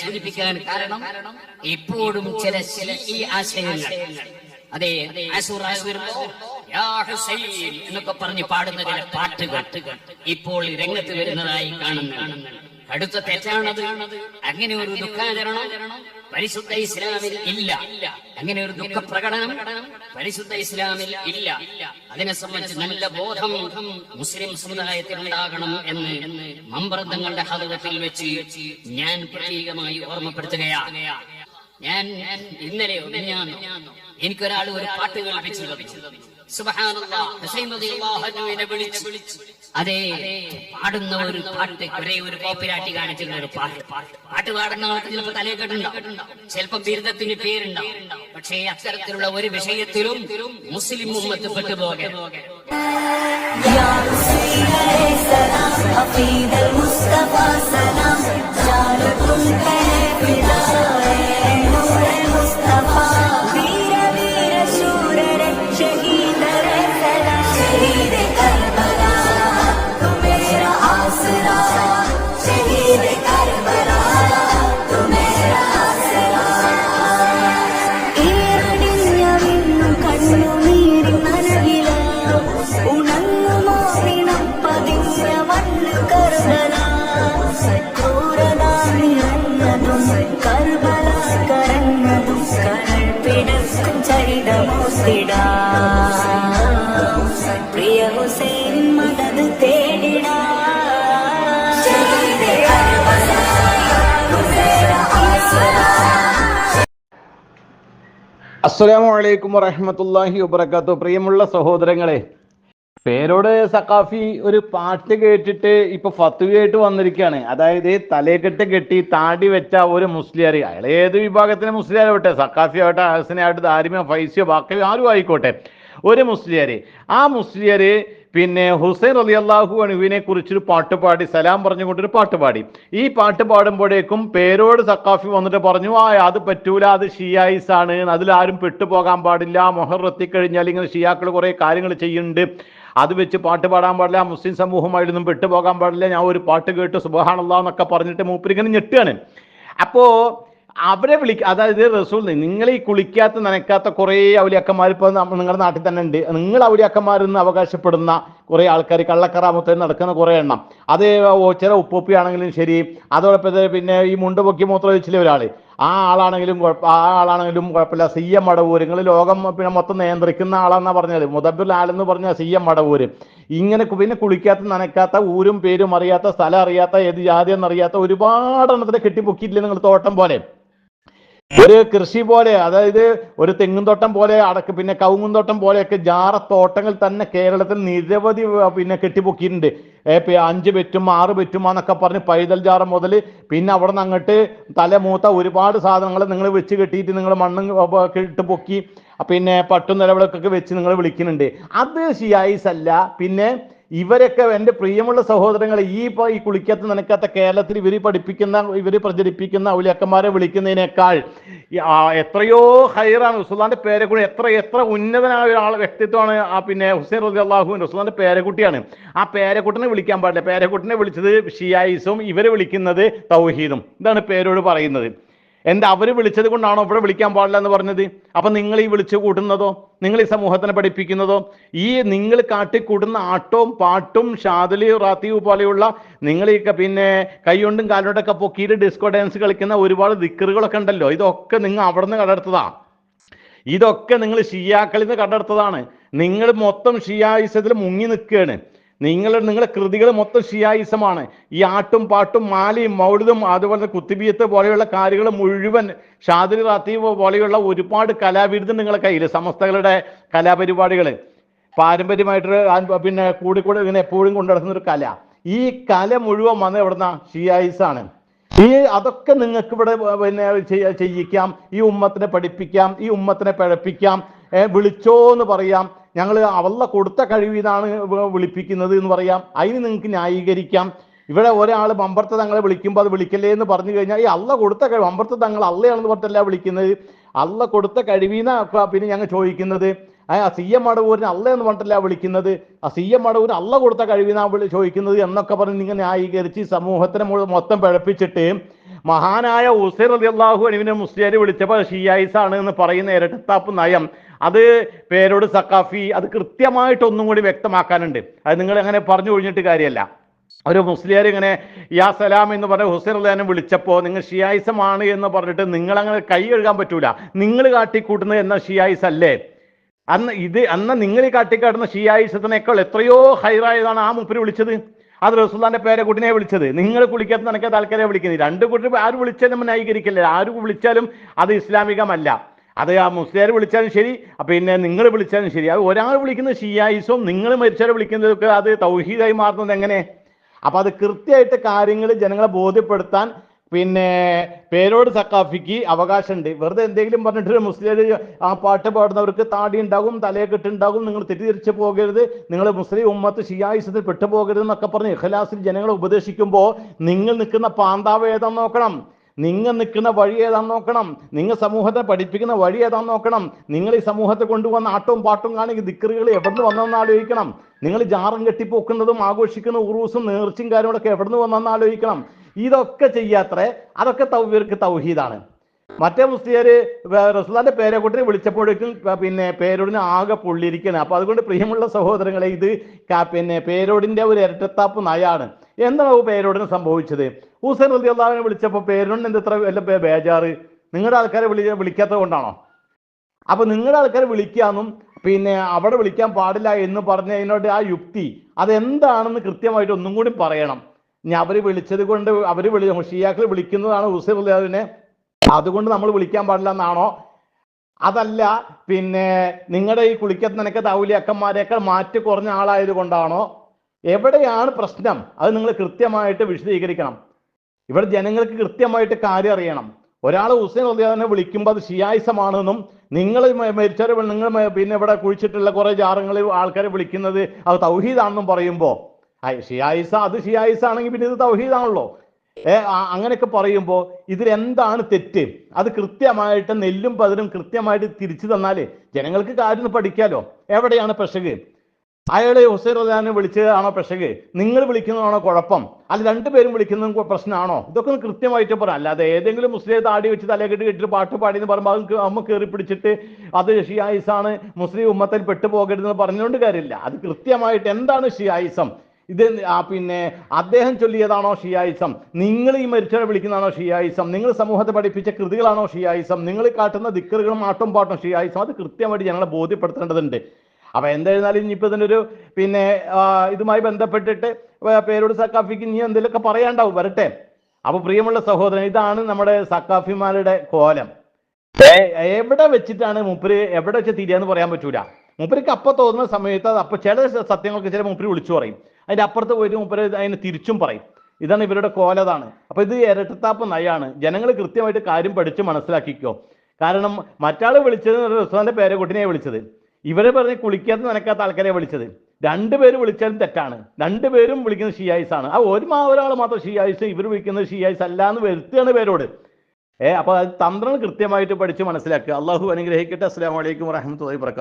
സൂചിപ്പിക്കാൻ കാരണം ഇപ്പോഴും ചില ഈ ആശയങ്ങൾ. അതെ എന്നൊക്കെ പറഞ്ഞ് പാടുന്ന ചില പാട്ടുകൾ ഇപ്പോൾ രംഗത്ത് വരുന്നതായി കാണുന്നു അടുത്ത തെറ്റാണത്. അങ്ങനെ ഒരു ദുഃഖാചരണം പരിശുദ്ധ ഇസ്ലാമിൽ ഇല്ല. അങ്ങനെ ഒരു ദുഃഖ പ്രകടനം പരിശുദ്ധ ഇസ്ലാമിൽ ഇല്ല. അതിനെ സംബന്ധിച്ച് നല്ല ബോധം മുസ്ലിം സമുദായത്തിൽ ഉണ്ടാകണം എന്ന് മമ്പ്രദങ്ങളുടെ ഹതത്തിൽ വെച്ച് ഞാൻ പ്രത്യേകമായി ഓർമ്മപ്പെടുത്തുകയാണ്. ഞാൻ ഇന്നലെ ഞാൻ എനിക്കൊരാൾ ഒരു പാട്ട് കേൾപ്പിച്ചു സുബ്ഹാനല്ലാഹ്, ഹുസൈൻ റളിയല്ലാഹു അൻഹുവിനെ വിളിച്ചു അതെ പാടുന്ന ഒരു പാട്ട് ഒരേ ഒരു കോപ്പിരാട്ടി കാണിച്ചിരുന്ന ഒരു പാട്ട് പാട്ട് പാടുന്ന ആൾക്ക് ചിലപ്പോൾ തലയെ കെട്ടുണ്ടാവും ചിലപ്പോൾ ബിരുദത്തിന് പേരുണ്ടാവും പക്ഷേ അത്തരത്തിലുള്ള ഒരു വിഷയത്തിലും മുസ്ലിം ഉമ്മത്ത് പെട്ടുപോകരുത് يا حسين سلام حفيد المصطفى سلام جانكم كهے നിറഞ്ഞതും കർബല കരഞ്ഞതും കരൾ ചരിതമോത്തിടാ പ്രിയ ഹുസൈൻ തേടിടാ അസ്സലാമു അലൈക്കും പ്രിയമുള്ള സഹോദരങ്ങളെ പേരോട് സഖാഫി ഒരു പാട്ട് കേട്ടിട്ട് ഇപ്പൊ ഫത്തുവയായിട്ട് വന്നിരിക്കുകയാണ്. അതായത് തലേക്കെട്ട് കെട്ടി താടി വെച്ച ഒരു മുസ്ലിയാർ അയാൾ ഏത് വിഭാഗത്തിലെ മുസ്ലിയാർ ആവട്ടെ? സഖാഫി ആവട്ടെ ഹസനായിട്ട് ദാരിമ ഫൈസിയോ ബാക്കി ആരും ആയിക്കോട്ടെ. ഒരു മുസ്ലിയാർ ആ മുസ്ലിയാർ പിന്നെ ഹുസൈൻ അലി അള്ളാഹു അണുവിനെ കുറിച്ചൊരു പാട്ട് പാടി സലാം പറഞ്ഞുകൊണ്ടൊരു പാട്ട് പാടി. ഈ പാട്ട് പാടുമ്പോഴേക്കും പേരോട് സക്കാഫി വന്നിട്ട് പറഞ്ഞു ആ അത് പറ്റൂല അത് ഷിയായിസ് ആണ് അതിലാരും പെട്ടുപോകാൻ പാടില്ല. മൊഹർ എത്തിക്കഴിഞ്ഞാൽ ഇങ്ങനെ ഷിയാക്കൾ കുറേ കാര്യങ്ങൾ ചെയ്യുന്നുണ്ട്. അത് വെച്ച് പാട്ട് പാടാൻ പാടില്ല. മുസ്ലിം സമൂഹമായിട്ടൊന്നും പെട്ടുപോകാൻ പാടില്ല. ഞാൻ ഒരു പാട്ട് കേട്ട് സുബഹാണല്ലാന്നൊക്കെ പറഞ്ഞിട്ട് മൂപ്പരിങ്ങനെ ഞെട്ടുകയാണ്. അപ്പോ അവരെ വിളിക്ക അതായത് റസൂൽ നിങ്ങൾ ഈ കുളിക്കാത്ത നനക്കാത്ത കുറേ ഔലിയാക്കന്മാർ ഇപ്പോൾ നിങ്ങളുടെ നാട്ടിൽ തന്നെ ഉണ്ട്. നിങ്ങൾ ഔലിയാക്കന്മാരെന്ന് അവകാശപ്പെടുന്ന കുറേ ആൾക്കാർ കള്ളക്കറാമത്തിൽ നടക്കുന്ന കുറേ എണ്ണം. അത് ചില ചില ഉപ്പൊപ്പിയാണെങ്കിലും ശരി. അതോടൊപ്പം പിന്നെ ഈ മുണ്ട് പൊക്കി മൂത്രം ഒഴിച്ചില്ല ഒരാൾ. ആ ആളാണെങ്കിലും കുഴപ്പം ആ ആളാണെങ്കിലും കുഴപ്പമില്ല. C M Madavoor. നിങ്ങൾ ലോകം പിന്നെ മൊത്തം നിയന്ത്രിക്കുന്ന ആളാന്നാ പറഞ്ഞത്. മുതബിൽ ആളെന്ന് പറഞ്ഞ സി എം മടവൂര്. ഇങ്ങനെ പിന്നെ കുളിക്കാത്ത നനക്കാത്ത ഊരും പേരും അറിയാത്ത സ്ഥലം അറിയാത്ത ഏത് ജാതി എന്നറിയാത്ത ഒരുപാട് എണ്ണത്തിനെ കെട്ടിപ്പൊക്കിയിട്ടില്ല നിങ്ങൾ തോട്ടം പോലെ. ഒരു കൃഷി പോലെ അതായത് ഒരു തെങ്ങും തോട്ടം പോലെ അടക്ക് പിന്നെ കവുങ്ങും തോട്ടം പോലെയൊക്കെ ജാറ തോട്ടങ്ങൾ തന്നെ കേരളത്തിൽ നിരവധി പിന്നെ കെട്ടിപ്പൊക്കിയിട്ടുണ്ട്. അഞ്ച് പെറ്റും ആറ് പെറ്റും എന്നൊക്കെ പറഞ്ഞ് പൈതൽ ജാറ മുതൽ പിന്നെ അവിടെ നിന്ന് അങ്ങോട്ട് തലമൂത്ത ഒരുപാട് സാധനങ്ങൾ നിങ്ങൾ വെച്ച് കെട്ടിയിട്ട് നിങ്ങൾ മണ്ണും ഇട്ട് പൊക്കി പിന്നെ പട്ടും നിലവിളക്കൊക്കെ വെച്ച് നിങ്ങൾ വിളിക്കുന്നുണ്ട്. അത് ഷിയായിസ് അല്ല പിന്നെ ഇവരൊക്കെ എന്റെ പ്രിയമുള്ള സഹോദരങ്ങൾ ഈ ഈ കുളിക്കാത്ത നനക്കാത്ത കേരളത്തിൽ ഇവർ പഠിപ്പിക്കുന്ന ഇവർ പ്രചരിപ്പിക്കുന്ന ഔലിയക്കന്മാരെ വിളിക്കുന്നതിനേക്കാൾ എത്രയോ ഹൈറാണ് റസുല്ലാന്റെ പേരക്കുട്ടി എത്ര എത്ര ഉന്നതനായ ഒരാൾ വ്യക്തിത്വമാണ് ആ പിന്നെ ഹുസൈൻ റസി അള്ളാഹു റസുല്ലാന്റെ പേരക്കുട്ടിയാണ്. ആ പേരക്കുട്ടിനെ വിളിക്കാൻ പാടില്ല. പേരക്കുട്ടിനെ വിളിച്ചത് ഷിയായിസും ഇവരെ വിളിക്കുന്നത് തൗഹീദും. ഇതാണ് പേരോട് പറയുന്നത്. എന്താ അവർ വിളിച്ചത് കൊണ്ടാണോ ഇവിടെ വിളിക്കാൻ പാടില്ല എന്ന് പറഞ്ഞത്? അപ്പൊ നിങ്ങൾ ഈ വിളിച്ചു കൂട്ടുന്നതോ നിങ്ങൾ ഈ സമൂഹത്തിനെ പഠിപ്പിക്കുന്നതോ ഈ നിങ്ങൾ കാട്ടിക്കൂട്ടുന്ന ആട്ടവും പാട്ടും ഷാദലി റാത്തിയും പോലെയുള്ള നിങ്ങൾ ഈ പിന്നെ കൈകൊണ്ടും കാലുകൊണ്ടൊക്കെ പൊക്കിയിട്ട് ഡിസ്കോ ഡാൻസ് കളിക്കുന്ന ഒരുപാട് ദിക്കറുകളൊക്കെ ഉണ്ടല്ലോ. ഇതൊക്കെ നിങ്ങൾ അവിടെ നിന്ന് ഇതൊക്കെ നിങ്ങൾ ഷിയാക്കളിൽ നിന്ന് കണ്ടെടുത്തതാണ്. നിങ്ങൾ മൊത്തം ഷിയായിസത്തിൽ മുങ്ങി നിൽക്കുകയാണ്. നിങ്ങൾ നിങ്ങളുടെ കൃതികൾ മൊത്തം ഷിയായിസമാണ്. ഈ ആട്ടും പാട്ടും മാലയും മൗലിതും അതുപോലെ തന്നെ കുത്തിബിയത്ത് പോലെയുള്ള കാര്യങ്ങൾ മുഴുവൻ ഷാദിർ റാത്തീവ് പോലെയുള്ള ഒരുപാട് കലാവിരുദ്ധം നിങ്ങളുടെ കയ്യിൽ സമസ്തകളുടെ കലാപരിപാടികൾ പാരമ്പര്യമായിട്ട് പിന്നെ കൂടിക്കൂടി ഇങ്ങനെ എപ്പോഴും കൊണ്ടു നടക്കുന്ന ഒരു കല. ഈ കല മുഴുവൻ വന്നത് എവിടുന്ന? ഷിയായിസാണ്. ഈ അതൊക്കെ നിങ്ങൾക്ക് ഇവിടെ പിന്നെ ചെയ്യ- ചെയ്യിക്കാം. ഈ ഉമ്മത്തിനെ പഠിപ്പിക്കാം ഈ ഉമ്മത്തിനെ പിഴപ്പിക്കാം വിളിച്ചോ എന്ന് പറയാം. ഞങ്ങൾ അവളെ കൊടുത്ത കഴിവിതാണ് വിളിപ്പിക്കുന്നത് എന്ന് പറയാം. അതിന് നിങ്ങൾക്ക് ന്യായീകരിക്കാം. ഇവിടെ ഒരാൾ മമ്പർത്ത് തങ്ങളെ വിളിക്കുമ്പോൾ അത് വിളിക്കല്ലേ എന്ന് പറഞ്ഞു കഴിഞ്ഞാൽ ഈ അള്ള കൊടുത്ത കഴിവ് മമ്പർത്ത് തങ്ങൾ അള്ളയാണെന്ന് പറഞ്ഞിട്ടല്ല വിളിക്കുന്നത്? അള്ള കൊടുത്ത കഴിവിന്നാ പിന്നെ ഞങ്ങൾ ചോദിക്കുന്നത്? ആ സി എം മടവൂരിന് അല്ല എന്ന് പറഞ്ഞിട്ടില്ല വിളിക്കുന്നത്? ആ സി എം മടവൂരിന് അല്ല കൊടുത്ത കഴിവിനാ വിളി ചോദിക്കുന്നത് എന്നൊക്കെ പറഞ്ഞ് നിങ്ങൾ ന്യായീകരിച്ച് സമൂഹത്തിന് മൊത്തം പിഴപ്പിച്ചിട്ട് മഹാനായ ഉസൈർ അലി അള്ളാഹു അനുവിനെ മുസ്ലിയാർ വിളിച്ചപ്പോൾ ഷിയായിസ് ആണ് എന്ന് പറയുന്ന ഇരട്ടത്താപ്പ് നയം. അത് പേരോട് സക്കാഫി അത് കൃത്യമായിട്ട് ഒന്നും കൂടി വ്യക്തമാക്കാനുണ്ട്. അത് നിങ്ങൾ അങ്ങനെ പറഞ്ഞു ഒഴിഞ്ഞിട്ട് കാര്യമല്ല. ഒരു മുസ്ലിയാർ ഇങ്ങനെ യാ സലാം എന്ന് പറഞ്ഞ ഹുസൈൻ അള്ളഹാനെ വിളിച്ചപ്പോൾ നിങ്ങൾ ഷിയായിസമാണ് എന്ന് പറഞ്ഞിട്ട് നിങ്ങളങ്ങനെ കൈ കഴുകാൻ പറ്റൂല. നിങ്ങൾ കാട്ടിക്കൂട്ടുന്നത് എന്ന ഷിയായിസ് അല്ലേ അന്ന് ഇത് അന്ന് നിങ്ങൾ കാട്ടിക്കാട്ടുന്ന ഷിയായിസത്തിനേക്കാൾ എത്രയോ ഹൈറായതാണ് ആ മുപ്പിന് വിളിച്ചത്. അത് റസൂല്ലാന്റെ പേരെ കുട്ടിനെ വിളിച്ചത്. നിങ്ങൾ കുളിക്കാത്ത നിനക്ക് താൽക്കാലം വിളിക്കുന്നത്. രണ്ട് കുട്ടി ആര് വിളിച്ചാലും ന്യായീകരിക്കില്ല. ആര് വിളിച്ചാലും അത് ഇസ്ലാമികമല്ല. അത് ആ മുസ്ലിയാർ വിളിച്ചാലും ശരി പിന്നെ നിങ്ങൾ വിളിച്ചാലും ശരി. അത് ഒരാൾ വിളിക്കുന്ന ഷിയായിസും നിങ്ങൾ മരിച്ചാൽ വിളിക്കുന്നതൊക്കെ അത് തൗഹീദായി മാറുന്നത് എങ്ങനെ? അപ്പൊ അത് കൃത്യമായിട്ട് കാര്യങ്ങൾ ജനങ്ങളെ ബോധ്യപ്പെടുത്താൻ പിന്നെ പേരോട് സക്കാഫിക്ക് അവകാശമുണ്ട്. വെറുതെ എന്തെങ്കിലും പറഞ്ഞിട്ട് മുസ്ലിം ആ പാട്ട് പാടുന്നവർക്ക് താടി ഉണ്ടാകും തലയെ കെട്ടുണ്ടാകും നിങ്ങൾ തെറ്റിദ്ധരിച്ച് പോകരുത്. നിങ്ങൾ മുസ്ലിം ഉമ്മത്ത് ഷിയായുസത്തിൽ പെട്ടുപോകരുത് എന്നൊക്കെ പറഞ്ഞ് ഇഖലാസിൽ ജനങ്ങളെ ഉപദേശിക്കുമ്പോൾ നിങ്ങൾ നിൽക്കുന്ന പാന്താവ് ഏതാന്ന് നോക്കണം. നിങ്ങൾ നിൽക്കുന്ന വഴി ഏതാന്ന് നോക്കണം. നിങ്ങൾ സമൂഹത്തെ പഠിപ്പിക്കുന്ന വഴി ഏതാന്ന് നോക്കണം. നിങ്ങൾ ഈ സമൂഹത്തെ കൊണ്ടുവന്ന ആട്ടവും പാട്ടും കാണുകയും ദിക്കറുകൾ എവിടെ നിന്ന് വന്നെന്ന് ആലോചിക്കണം. നിങ്ങൾ ജാറും കെട്ടിപ്പോക്കുന്നതും ആഘോഷിക്കുന്ന ഉറൂസും നേർച്ചയും കാര്യങ്ങളൊക്കെ എവിടെ നിന്ന് വന്നെന്ന് ആലോചിക്കണം. ഇതൊക്കെ ചെയ്യാത്രേ അതൊക്കെ ഇവർക്ക് തൗഹീദാണ്. മറ്റേ മുസ്ലിയര് റസുലാന്റെ പേരെക്കുട്ടിനെ വിളിച്ചപ്പോഴേക്കും പിന്നെ പേരോടിന് ആകെ പൊള്ളിയിരിക്കുകയാണ് അപ്പൊ അതുകൊണ്ട് പ്രിയമുള്ള സഹോദരങ്ങളെ ഇത് പിന്നെ പേരോടിന്റെ ഒരു ഇരട്ടത്താപ്പ് നയാണ്. എന്താണ് പേരോടിന് സംഭവിച്ചത്? ഹുസൈൻ റലി അള്ളാഹുവിനെ വിളിച്ചപ്പോൾ പേരോടിന് എന്ത് ഇത്ര വല്ല ബേജാറ്? നിങ്ങളുടെ ആൾക്കാരെ വിളി വിളിക്കാത്തത് കൊണ്ടാണോ? അപ്പൊ നിങ്ങളുടെ ആൾക്കാരെ വിളിക്കാന്നും പിന്നെ അവിടെ വിളിക്കാൻ പാടില്ല എന്ന് പറഞ്ഞതിനോട് ആ യുക്തി അതെന്താണെന്ന് കൃത്യമായിട്ട് ഒന്നും കൂടി പറയണം. ഇനി അവർ വിളിച്ചത് കൊണ്ട് അവർ വിളി ഷിയാക്കൾ വിളിക്കുന്നതാണ് ഹുസൈൻ അതുകൊണ്ട് നമ്മൾ വിളിക്കാൻ പാടില്ല എന്നാണോ അതല്ല പിന്നെ നിങ്ങളുടെ ഈ കുളിക്കത്ത് നിനക്ക് തൗലിയക്കന്മാരെയൊക്കെ മാറ്റി കുറഞ്ഞ ആളായത് കൊണ്ടാണോ എവിടെയാണ് പ്രശ്നം? അത് നിങ്ങൾ കൃത്യമായിട്ട് വിശദീകരിക്കണം. ഇവിടെ ജനങ്ങൾക്ക് കൃത്യമായിട്ട് കാര്യം അറിയണം. ഒരാൾ ഹുസൈൻ അലിയാദിനെ വിളിക്കുമ്പോൾ അത് ഷിയായിസമാണെന്നും നിങ്ങൾ മരിച്ചവരെ നിങ്ങൾ പിന്നെ ഇവിടെ കുഴിച്ചിട്ടുള്ള കുറേ ജാറങ്ങൾ ആൾക്കാരെ വിളിക്കുന്നത് അത് തൗഹീദാണെന്നും പറയുമ്പോൾ ഷിയായിസ അത് ഷിയായിസ ആണെങ്കിൽ പിന്നെ ഇത് തൗഹീദാണല്ലോ. ഏ അങ്ങനെയൊക്കെ പറയുമ്പോൾ ഇതിൽ എന്താണ് തെറ്റ്? അത് കൃത്യമായിട്ട് നെല്ലും പതിരും കൃത്യമായിട്ട് തിരിച്ചു തന്നാൽ ജനങ്ങൾക്ക് കാര്യം പഠിക്കാലോ. എവിടെയാണ് പെശക്? അയാളെ ഹുസൈൻ റസാനെ വിളിച്ചതാണോ പെശക്? നിങ്ങൾ വിളിക്കുന്നതാണോ കുഴപ്പം? അല്ല രണ്ടുപേരും വിളിക്കുന്നതും പ്രശ്നമാണോ? ഇതൊക്കെ കൃത്യമായിട്ട് പറയാം അല്ലാതെ ഏതെങ്കിലും മുസ്ലിം താടി വെച്ച് തലകെട്ട് കെട്ടിട്ട് പാട്ട് പാടി എന്ന് പറയുമ്പോൾ അത് അമ്മ കയറി പിടിച്ചിട്ട് അത് ഷിയായിസാണ് മുസ്ലിം ഉമ്മത്തിൽ പെട്ടുപോകരുതെന്ന് പറഞ്ഞുകൊണ്ട് കാര്യമില്ല. അത് കൃത്യമായിട്ട് എന്താണ് ഷിയായിസം? ഇത് ആ പിന്നെ അദ്ദേഹം ചൊല്ലിയതാണോ ഷിയായിസം? നിങ്ങൾ ഈ മരിച്ചവരെ വിളിക്കുന്നതാണോ ഷിയായിസം? നിങ്ങൾ സമൂഹത്തെ പഠിപ്പിച്ച കൃതികളാണോ ഷിയായിസം? നിങ്ങൾ കാട്ടുന്ന ദിക്കറുകളും ആട്ടും പാട്ടും ഷിയായിസം? അത് കൃത്യമായിട്ട് ഞങ്ങളെ ബോധ്യപ്പെടുത്തേണ്ടതുണ്ട്. അപ്പൊ എന്തായിരുന്നാലും ഇനിയിപ്പോ ഇതിനൊരു പിന്നെ ഇതുമായി ബന്ധപ്പെട്ടിട്ട് പേരോട് സക്കാഫിക്ക് ഇനി എന്തെങ്കിലുമൊക്കെ പറയാണ്ടാവും വരട്ടെ. അപ്പൊ പ്രിയമുള്ള സഹോദരൻ ഇതാണ് നമ്മുടെ സക്കാഫിമാരുടെ കോലം. എവിടെ വെച്ചിട്ടാണ് മുപ്പര് എവിടെ വെച്ച് തിരിയാന്ന് പറയാൻ പറ്റൂല. മൂപ്പർക്ക് അപ്പം തോന്നുന്ന സമയത്ത് അത് അപ്പം ചില സത്യങ്ങൾക്ക് ചില മൂപ്പര് വിളിച്ചു പറയും. അതിന്റെ അപ്പുറത്ത് പോയിട്ട് മൂപ്പര് അതിനെ തിരിച്ചും പറയും. ഇതാണ് ഇവരുടെ കോലതാണ് അപ്പൊ ഇത് ഇരട്ടത്താപ്പ് നയാണ്. ജനങ്ങൾ കൃത്യമായിട്ട് കാര്യം പഠിച്ച് മനസ്സിലാക്കിക്കോ. കാരണം മറ്റാൾ വിളിച്ചത് റസ്വാന്റെ പേരെ കുട്ടിനെയാണ് വിളിച്ചത്. ഇവരെ പറഞ്ഞ് കുളിക്കാത്ത നനക്കാത്ത ആൾക്കാരെ വിളിച്ചത്. രണ്ടുപേരും വിളിച്ചാലും തെറ്റാണ്. രണ്ടുപേരും വിളിക്കുന്നത് ഷിയായിസ് ആണ് ആ ഒരു ഒരാൾ മാത്രം ഷിയായിസ് ഇവർ വിളിക്കുന്നത് ഷിയായിസ് അല്ല എന്ന് വരുത്തുകയാണ് പേരോട്. ഏഹ് അപ്പൊ അത് തന്ത്രം കൃത്യമായിട്ട് പഠിച്ച് മനസ്സിലാക്കുക. അള്ളാഹു അനുഗ്രഹിക്കട്ടെ. അസ്സാം വലൈക്കും വറഹമത്തല്ലാഹി വർക്കാത്തു